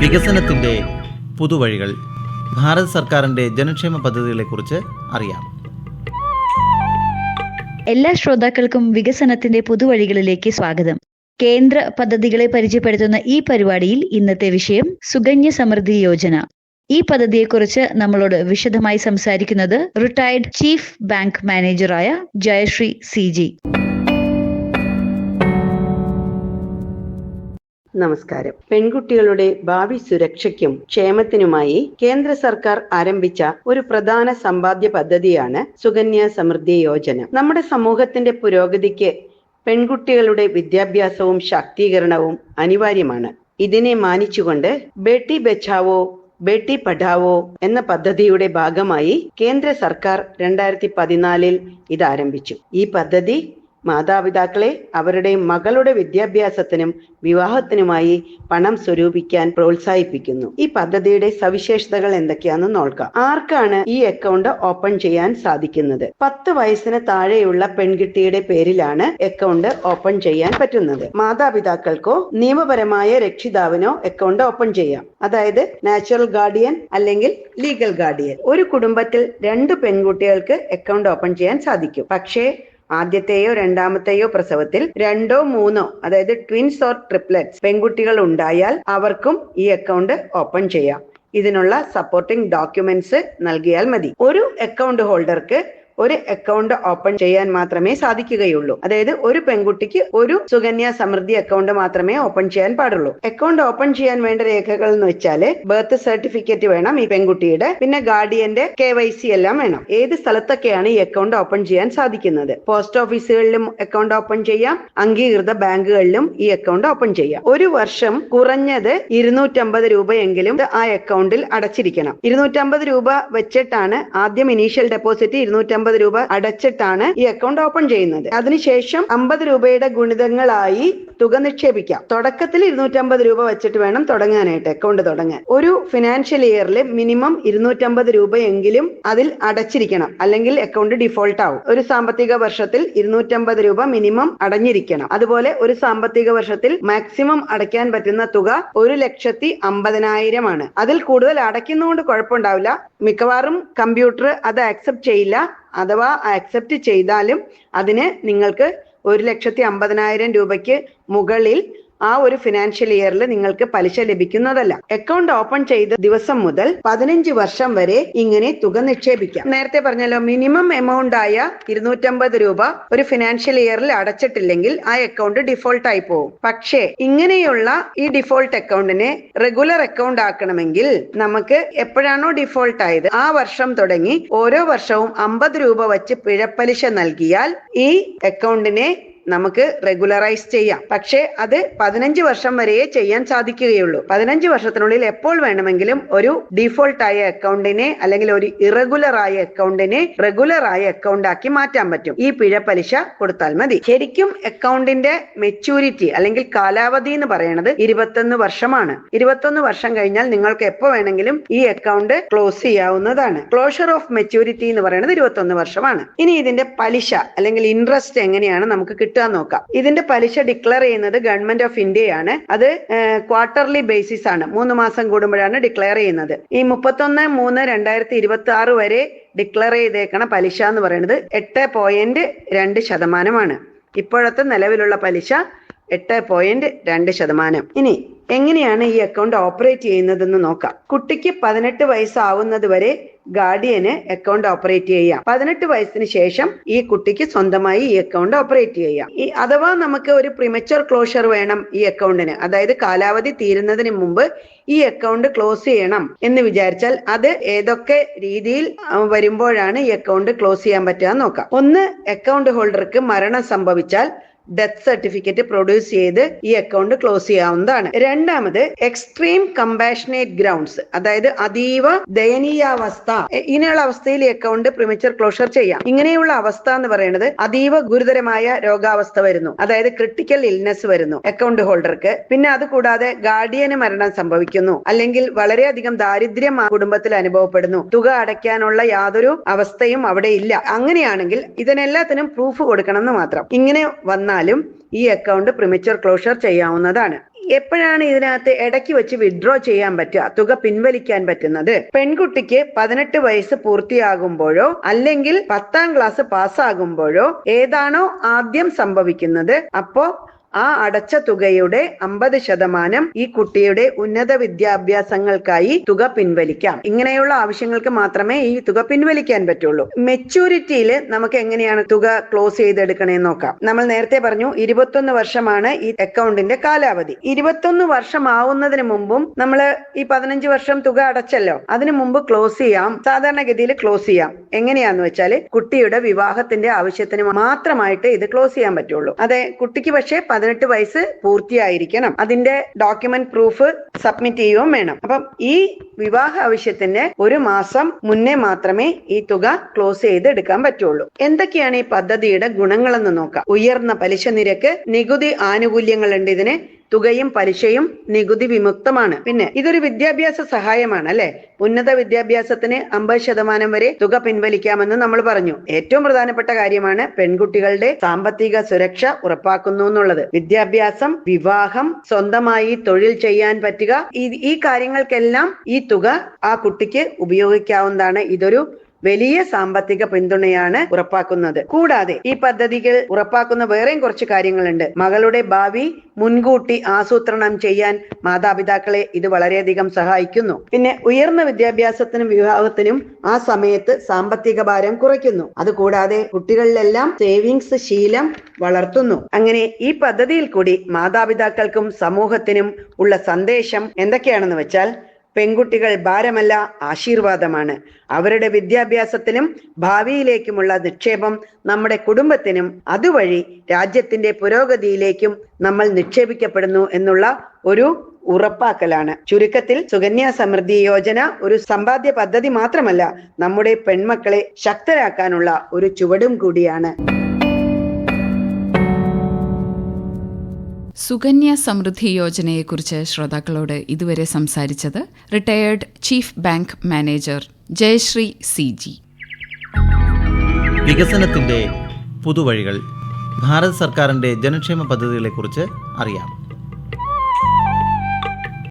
വികസനത്തിന്റെ പുതുവഴികൾ ഭാരത സർക്കാരിന്റെ ജനക്ഷേമ പദ്ധതികളെക്കുറിച്ച് അറിയാം. എല്ലാ ശ്രോതാക്കൾക്കും വികസനത്തിന്റെ പുതുവഴികളിലേക്ക് സ്വാഗതം. കേന്ദ്ര പദ്ധതികളെ പരിചയപ്പെടുത്തുന്ന ഈ പരിപാടിയിൽ ഇന്നത്തെ വിഷയം സുകന്യ സമൃദ്ധി യോജന. ഈ പദ്ധതിയെക്കുറിച്ച് നമ്മളോട് വിശദമായി സംസാരിക്കുന്നത് റിട്ടയർഡ് ചീഫ് ബാങ്ക് മാനേജറായ ജയശ്രീ സി ജി. നമസ്കാരം. പെൺകുട്ടികളുടെ ഭാവി സുരക്ഷയ്ക്കും ക്ഷേമത്തിനുമായി കേന്ദ്ര സർക്കാർ ആരംഭിച്ച ഒരു പ്രധാന സമ്പാദ്യ പദ്ധതിയാണ് സുകന്യ സമൃദ്ധി യോജന. നമ്മുടെ സമൂഹത്തിന്റെ പുരോഗതിക്ക് പെൺകുട്ടികളുടെ വിദ്യാഭ്യാസവും ശാക്തീകരണവും അനിവാര്യമാണ്. ഇതിനെ മാനിച്ചുകൊണ്ട് ബേട്ടി ബച്ചാവോ ബേട്ടി പഠാവോ എന്ന പദ്ധതിയുടെ ഭാഗമായി കേന്ദ്ര സർക്കാർ രണ്ടായിരത്തി പതിനാലിൽ ഇത് ആരംഭിച്ചു. ഈ പദ്ധതി മാതാപിതാക്കളെ അവരുടെ മകളുടെ വിദ്യാഭ്യാസത്തിനും വിവാഹത്തിനുമായി പണം സ്വരൂപിക്കാൻ പ്രോത്സാഹിപ്പിക്കുന്നു. ഈ പദ്ധതിയുടെ സവിശേഷതകൾ എന്തൊക്കെയാണെന്ന് നോക്കാം. ആർക്കാണ് ഈ അക്കൗണ്ട് ഓപ്പൺ ചെയ്യാൻ സാധിക്കുന്നത്? പത്ത് വയസ്സിന് താഴെയുള്ള പെൺകുട്ടിയുടെ പേരിലാണ് അക്കൗണ്ട് ഓപ്പൺ ചെയ്യാൻ പറ്റുന്നത്. മാതാപിതാക്കൾക്കോ നിയമപരമായ രക്ഷിതാവിനോ അക്കൗണ്ട് ഓപ്പൺ ചെയ്യാം. അതായത് നാച്ചുറൽ ഗാർഡിയൻ അല്ലെങ്കിൽ ലീഗൽ ഗാർഡിയൻ. ഒരു കുടുംബത്തിൽ രണ്ട് പെൺകുട്ടികൾക്ക് അക്കൗണ്ട് ഓപ്പൺ ചെയ്യാൻ സാധിക്കും. പക്ഷേ ആദ്യത്തെയോ രണ്ടാമത്തെയോ പ്രസവത്തിൽ രണ്ടോ മൂന്നോ അതായത് ട്വിൻസ് ഓർ ട്രിപ്ലറ്റ്സ് പെൺകുട്ടികൾ ഉണ്ടായാൽ അവർക്കും ഈ അക്കൗണ്ട് ഓപ്പൺ ചെയ്യാം. ഇതിനുള്ള സപ്പോർട്ടിംഗ് ഡോക്യുമെന്റ്സ് നൽകിയാൽ മതി. ഒരു അക്കൗണ്ട് ഹോൾഡർക്ക് ഒരു അക്കൗണ്ട് ഓപ്പൺ ചെയ്യാൻ മാത്രമേ സാധിക്കുകയുള്ളൂ. അതായത് ഒരു പെൺകുട്ടിക്ക് ഒരു സുകന്യ സമൃദ്ധി അക്കൗണ്ട് മാത്രമേ ഓപ്പൺ ചെയ്യാൻ പാടുള്ളൂ. അക്കൗണ്ട് ഓപ്പൺ ചെയ്യാൻ വേണ്ട രേഖകൾ എന്ന് വെച്ചാൽ ബർത്ത് സർട്ടിഫിക്കറ്റ് വേണം ഈ പെൺകുട്ടിയുടെ പിന്നെ ഗാർഡിയന്റെ കെ വൈ സി എല്ലാം വേണം. ഏത് സ്ഥലത്തൊക്കെയാണ് ഈ അക്കൗണ്ട് ഓപ്പൺ ചെയ്യാൻ സാധിക്കുന്നത്? പോസ്റ്റ് ഓഫീസുകളിലും അക്കൗണ്ട് ഓപ്പൺ ചെയ്യാം. അംഗീകൃത ബാങ്കുകളിലും ഈ അക്കൗണ്ട് ഓപ്പൺ ചെയ്യാം. ഒരു വർഷം കുറഞ്ഞത് ഇരുന്നൂറ്റമ്പത് രൂപയെങ്കിലും ആ അക്കൗണ്ടിൽ അടച്ചിരിക്കണം. ഇരുന്നൂറ്റമ്പത് രൂപ വെച്ചിട്ടാണ് ആദ്യം ഇനീഷ്യൽ ഡെപ്പോസിറ്റ് ഇരുന്നൂറ്റമ്പത് രൂപ അടച്ചിട്ടാണ് ഈ അക്കൗണ്ട് ഓപ്പൺ ചെയ്യുന്നത്. അതിനുശേഷം അമ്പത് രൂപയുടെ ഗുണിതങ്ങളായി തുക നിക്ഷേപിക്കാം. തുടക്കത്തിൽ ഇരുന്നൂറ്റമ്പത് രൂപ വെച്ചിട്ട് വേണം തുടങ്ങാനായിട്ട് അക്കൗണ്ട് തുടങ്ങാൻ. ഒരു ഫിനാൻഷ്യൽ ഇയറിൽ മിനിമം ഇരുന്നൂറ്റമ്പത് രൂപയെങ്കിലും അതിൽ അടച്ചിരിക്കണം. അല്ലെങ്കിൽ അക്കൗണ്ട് ഡിഫോൾട്ട് ആവും. ഒരു സാമ്പത്തിക വർഷത്തിൽ ഇരുന്നൂറ്റമ്പത് രൂപ മിനിമം അടഞ്ഞിരിക്കണം. അതുപോലെ ഒരു സാമ്പത്തിക വർഷത്തിൽ മാക്സിമം അടയ്ക്കാൻ പറ്റുന്ന തുക ഒരു ലക്ഷത്തി അമ്പതിനായിരമാണ് അതിൽ കൂടുതൽ അടയ്ക്കുന്നതുകൊണ്ട് കുഴപ്പമുണ്ടാവില്ല. മിക്കവാറും കമ്പ്യൂട്ടർ അത് ആക്സെപ്റ്റ് ചെയ്യില്ല. അഥവാ അക്സെപ്റ്റ് ചെയ്താലും അതിന് നിങ്ങൾക്ക് ഒരു ലക്ഷത്തി അമ്പതിനായിരം രൂപയ്ക്ക് മുകളിൽ ആ ഒരു ഫിനാൻഷ്യൽ ഇയറിൽ നിങ്ങൾക്ക് പലിശ ലഭിക്കുന്നതല്ല. അക്കൗണ്ട് ഓപ്പൺ ചെയ്ത ദിവസം മുതൽ പതിനഞ്ച് വർഷം വരെ ഇങ്ങനെ തുക നിക്ഷേപിക്കാം. നേരത്തെ പറഞ്ഞല്ലോ മിനിമം എമൗണ്ട് ആയ ഇരുന്നൂറ്റമ്പത് രൂപ ഒരു ഫിനാൻഷ്യൽ ഇയറിൽ അടച്ചിട്ടില്ലെങ്കിൽ ആ അക്കൗണ്ട് ഡിഫോൾട്ട് ആയി പോകും. പക്ഷേ ഇങ്ങനെയുള്ള ഈ ഡിഫോൾട്ട് അക്കൗണ്ടിനെ റെഗുലർ അക്കൗണ്ട് ആക്കണമെങ്കിൽ നമുക്ക് എപ്പോഴാണോ ഡിഫോൾട്ട് ആയത് ആ വർഷം തുടങ്ങി ഓരോ വർഷവും അമ്പത് രൂപ വച്ച് പിഴപ്പലിശ നൽകിയാൽ ഈ അക്കൗണ്ടിനെ നമുക്ക് റെഗുലറൈസ് ചെയ്യാം. പക്ഷേ അത് പതിനഞ്ച് വർഷം വരെയേ ചെയ്യാൻ സാധിക്കുകയുള്ളൂ. പതിനഞ്ച് വർഷത്തിനുള്ളിൽ എപ്പോൾ വേണമെങ്കിലും ഒരു ഡിഫോൾട്ട് ആയ അക്കൗണ്ടിനെ അല്ലെങ്കിൽ ഒരു ഇറഗുലർ ആയ അക്കൗണ്ടിനെ റെഗുലർ ആയ അക്കൗണ്ട് ആക്കി മാറ്റാൻ പറ്റും. ഈ പിഴ പലിശ കൊടുത്താൽ മതി. ശരിക്കും അക്കൗണ്ടിന്റെ മെച്യൂരിറ്റി അല്ലെങ്കിൽ കാലാവധി എന്ന് പറയുന്നത് ഇരുപത്തൊന്ന് വർഷമാണ്. ഇരുപത്തൊന്ന് വർഷം കഴിഞ്ഞാൽ നിങ്ങൾക്ക് എപ്പോ വേണമെങ്കിലും ഈ അക്കൗണ്ട് ക്ലോസ് ചെയ്യാവുന്നതാണ്. ക്ലോഷർ ഓഫ് മെച്യൂരിറ്റി എന്ന് പറയുന്നത് ഇരുപത്തൊന്ന് വർഷമാണ്. ഇനി ഇതിന്റെ പലിശ അല്ലെങ്കിൽ ഇൻട്രസ്റ്റ് എങ്ങനെയാണ് നമുക്ക് നോക്കാം. ഇതിന്റെ പലിശ ഡിക്ലെയർ ചെയ്യുന്നത് ഗവൺമെന്റ് ഓഫ് ഇന്ത്യയാണ് അത് ക്വാർട്ടർലി ബേസിസ് ആണ്. മൂന്ന് മാസം കൂടുമ്പോഴാണ് ഡിക്ലെയർ ചെയ്യുന്നത്. ഈ മുപ്പത്തൊന്ന് മൂന്ന് രണ്ടായിരത്തി ഇരുപത്തി ആറ് വരെ ഡിക്ലെയർ ചെയ്തേക്കണ പലിശ എന്ന് പറയുന്നത് എട്ട് പോയിന്റ് രണ്ട് ശതമാനമാണ്. ഇപ്പോഴത്തെ നിലവിലുള്ള പലിശ എട്ട് പോയിന്റ് രണ്ട് ശതമാനം. ഇനി എങ്ങനെയാണ് ഈ അക്കൗണ്ട് ഓപ്പറേറ്റ് ചെയ്യുന്നതെന്ന് നോക്കാം. കുട്ടിക്ക് പതിനെട്ട് വയസ്സാവുന്നത് വരെ ഗാർഡിയന് അക്കൗണ്ട് ഓപ്പറേറ്റ് ചെയ്യാം. പതിനെട്ട് വയസ്സിന് ശേഷം ഈ കുട്ടിക്ക് സ്വന്തമായി ഈ അക്കൗണ്ട് ഓപ്പറേറ്റ് ചെയ്യാം. ഈ അഥവാ നമുക്ക് ഒരു പ്രിമച്ചർ ക്ലോഷർ വേണം ഈ അക്കൗണ്ടിന് അതായത് കാലാവധി തീരുന്നതിന് മുമ്പ് ഈ അക്കൗണ്ട് ക്ലോസ് ചെയ്യണം എന്ന് വിചാരിച്ചാൽ അത് ഏതൊക്കെ രീതിയിൽ വരുമ്പോഴാണ് ഈ അക്കൗണ്ട് ക്ലോസ് ചെയ്യാൻ പറ്റുക നോക്കാം. ഒന്ന് അക്കൗണ്ട് ഹോൾഡർക്ക് മരണം സംഭവിച്ചാൽ ഡെത്ത് സർട്ടിഫിക്കറ്റ് പ്രൊഡ്യൂസ് ചെയ്ത് ഈ അക്കൗണ്ട് ക്ലോസ് ചെയ്യാവുന്നതാണ്. രണ്ടാമത് എക്സ്ട്രീം കമ്പാഷനേറ്റ് ഗ്രൗണ്ട്സ് അതായത് അതീവ ദയനീയാവസ്ഥ. ഇങ്ങനെയുള്ള അവസ്ഥയിൽ ഈ അക്കൗണ്ട് പ്രിമച്ചർ ക്ലോഷർ ചെയ്യാം. ഇങ്ങനെയുള്ള അവസ്ഥ എന്ന് പറയുന്നത് അതീവ ഗുരുതരമായ രോഗാവസ്ഥ വരുന്നു. അതായത് ക്രിട്ടിക്കൽ ഇൽനെസ് വരുന്നു അക്കൗണ്ട് ഹോൾഡർക്ക് പിന്നെ അത് കൂടാതെ ഗാർഡിയന് മരണം സംഭവിക്കുന്നു. അല്ലെങ്കിൽ വളരെയധികം ദാരിദ്ര്യം ആ കുടുംബത്തിൽ അനുഭവപ്പെടുന്നു. തുക അടയ്ക്കാനുള്ള യാതൊരു അവസ്ഥയും അവിടെ ഇല്ല. അങ്ങനെയാണെങ്കിൽ ഇതിനെല്ലാത്തിനും പ്രൂഫ് കൊടുക്കണം എന്ന് മാത്രം. ഇങ്ങനെ വന്നാലും ഈ അക്കൗണ്ട് പ്രിമച്ചർ ക്ലോഷർ ചെയ്യാവുന്നതാണ്. എപ്പോഴാണ് ഇതിനകത്ത് ഇടയ്ക്ക് വെച്ച് വിഡ്രോ ചെയ്യാൻ പറ്റുക തുക പിൻവലിക്കാൻ പറ്റുന്നത്? പെൺകുട്ടിക്ക് പതിനെട്ട് വയസ്സ് പൂർത്തിയാകുമ്പോഴോ അല്ലെങ്കിൽ പത്താം ക്ലാസ് പാസ്സാകുമ്പോഴോ ഏതാണോ ആദ്യം സംഭവിക്കുന്നത്? അപ്പോ ആ അടച്ച തുകയുടെ അമ്പത് ശതമാനം ഈ കുട്ടിയുടെ ഉന്നത വിദ്യാഭ്യാസങ്ങൾക്കായി തുക പിൻവലിക്കാം. ഇങ്ങനെയുള്ള ആവശ്യങ്ങൾക്ക് മാത്രമേ ഈ തുക പിൻവലിക്കാൻ പറ്റുള്ളൂ. മെച്ചൂരിറ്റിയിൽ നമുക്ക് എങ്ങനെയാണ് തുക ക്ലോസ് ചെയ്തെടുക്കണേ നോക്കാം. നമ്മൾ നേരത്തെ പറഞ്ഞു ഇരുപത്തൊന്ന് വർഷമാണ് ഈ അക്കൗണ്ടിന്റെ കാലാവധി. ഇരുപത്തൊന്ന് വർഷമാവുന്നതിന് മുമ്പും നമ്മൾ ഈ പതിനഞ്ച് വർഷം തുക അടച്ചല്ലോ. അതിനു മുമ്പ് ക്ലോസ് ചെയ്യാം. സാധാരണഗതിയിൽ ക്ലോസ് ചെയ്യാം. എങ്ങനെയാന്ന് വെച്ചാൽ കുട്ടിയുടെ വിവാഹത്തിന്റെ ആവശ്യത്തിന് മാത്രമായിട്ട് ഇത് ക്ലോസ് ചെയ്യാൻ പറ്റുള്ളൂ. അതെ കുട്ടിക്ക് പക്ഷേ പതിനെട്ട് വയസ്സ് പൂർത്തിയായിരിക്കണം. അതിന്റെ ഡോക്യുമെന്റ് പ്രൂഫ് സബ്മിറ്റ് ചെയ്യുകയും വേണം. അപ്പം ഈ വിവാഹ ആവശ്യത്തിന് ഒരു മാസം മുന്നേ മാത്രമേ ഈ തുക ക്ലോസ് ചെയ്ത് എടുക്കാൻ പറ്റുള്ളൂ. എന്തൊക്കെയാണ് ഈ പദ്ധതിയുടെ ഗുണങ്ങളെന്ന് നോക്കാം. ഉയർന്ന പലിശ നിരക്ക് നികുതി ആനുകൂല്യങ്ങളുണ്ട് ഇതിന്. തുകയും പലിശയും നികുതി വിമുക്തമാണ്. പിന്നെ ഇതൊരു വിദ്യാഭ്യാസ സഹായമാണ് അല്ലെ? ഉന്നത വിദ്യാഭ്യാസത്തിന് അമ്പത് ശതമാനം വരെ തുക പിൻവലിക്കാമെന്ന് നമ്മൾ പറഞ്ഞു. ഏറ്റവും പ്രധാനപ്പെട്ട കാര്യമാണ് പെൺകുട്ടികളുടെ സാമ്പത്തിക സുരക്ഷ ഉറപ്പാക്കുന്നു എന്നുള്ളത്. വിദ്യാഭ്യാസം വിവാഹം സ്വന്തമായി തൊഴിൽ ചെയ്യാൻ പറ്റുക. ഈ കാര്യങ്ങൾക്കെല്ലാം ഈ തുക ആ കുട്ടിക്ക് ഉപയോഗിക്കാവുന്നതാണ് ഇതൊരു വലിയ സാമ്പത്തിക പിന്തുണയാണ് ഉറപ്പാക്കുന്നത്. കൂടാതെ ഈ പദ്ധതികൾ ഉറപ്പാക്കുന്ന വേറെയും കുറച്ച് കാര്യങ്ങളുണ്ട്. മകളുടെ ഭാവി മുൻകൂട്ടി ആസൂത്രണം ചെയ്യാൻ മാതാപിതാക്കളെ ഇത് വളരെയധികം സഹായിക്കുന്നു. പിന്നെ ഉയർന്ന വിദ്യാഭ്യാസത്തിനും വിവാഹത്തിനും ആ സമയത്ത് സാമ്പത്തിക ഭാരം കുറയ്ക്കുന്നു. അതുകൂടാതെ കുട്ടികളിലെല്ലാം സേവിങ്സ് ശീലം വളർത്തുന്നു. അങ്ങനെ ഈ പദ്ധതിയിൽ കൂടി മാതാപിതാക്കൾക്കും സമൂഹത്തിനും ഉള്ള സന്ദേശം എന്തൊക്കെയാണെന്ന് വെച്ചാൽ പെൺകുട്ടികൾ ഭാരമല്ല ആശീർവാദമാണ്. അവരുടെ വിദ്യാഭ്യാസത്തിനും ഭാവിയിലേക്കുമുള്ള നിക്ഷേപം നമ്മുടെ കുടുംബത്തിനും അതുവഴി രാജ്യത്തിന്റെ പുരോഗതിയിലേക്കും നമ്മൾ നിക്ഷേപിക്കപ്പെടുന്നു എന്നുള്ള ഒരു ഉറപ്പാക്കലാണ്. ചുരുക്കത്തിൽ സുകന്യ സമൃദ്ധി യോജന ഒരു സമ്പാദ്യ പദ്ധതി മാത്രമല്ല നമ്മുടെ പെൺമക്കളെ ശക്തരാക്കാനുള്ള ഒരു ചുവടും കൂടിയാണ്. സുകന്യ സമൃദ്ധി യോജനയെക്കുറിച്ച് ശ്രോതാക്കളോട് ഇതുവരെ സംസാരിച്ചത് retired chief bank manager Jayashree C G. വികസനത്തിന്റെ പുതുവഴികൾ ഭാരത് സർക്കാരിന്റെ ജനക്ഷേമ പദ്ധതികളെക്കുറിച്ച് അറിയാം.